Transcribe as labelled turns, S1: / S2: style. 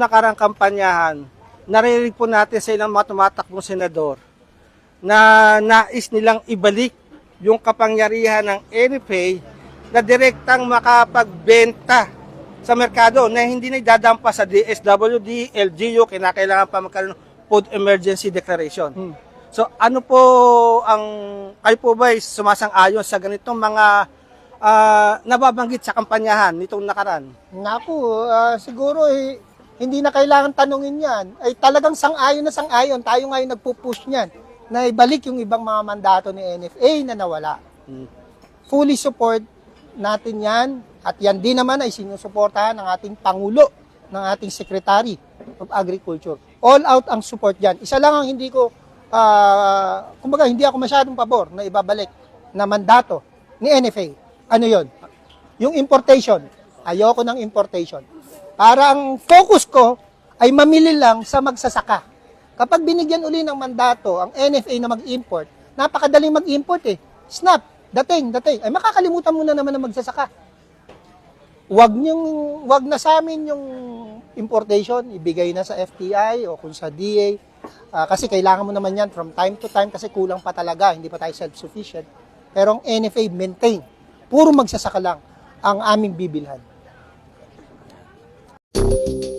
S1: nakarang kampanyahan, narinig po natin sa ilang mga tumatakbong senador na nais nilang ibalik yung kapangyarihan ng NFA na direktang makapagbenta sa merkado na hindi na idadampa sa DSWD, LGU, kinakailangan pa magkaroon Food Emergency Declaration.
S2: Hmm.
S1: So ano po ang, kayo po ba ay sumasang-ayon sa ganitong mga ah, nababanggit sa kampanyahan nitong nakaraan?
S2: Naku, ah, siguro eh, hindi na kailangan tanungin yan. Ay talagang sang-ayon na sang-ayon. Tayo ngayon nagpupush niyan na ibalik yung ibang mga mandato ni NFA na nawala.
S1: Hmm.
S2: Fully support natin yan. At yan din naman ay sinusuportahan ng ating Pangulo, ng ating Secretary of Agriculture. All out ang support dyan. Isa lang ang hindi ko, ah, kumbaga hindi ako masyadong pabor na ibabalik na mandato ni NFA. Ano yon? Yung importation. Ayoko ng importation. Para ang focus ko ay mamili lang sa magsasaka. Kapag binigyan uli ng mandato ang NFA na mag-import, napakadaling mag-import eh. Snap, dating, dating. Ay makakalimutan mo na naman ng magsasaka. Wag niyong, wag na sa amin yung importation, ibigay na sa FTI o kung sa DA. Ah, kasi kailangan mo naman yan from time to time kasi kulang pa talaga, hindi pa tayo self-sufficient. Pero ang NFA maintain, puro magsasaka lang ang aming bibilhan. you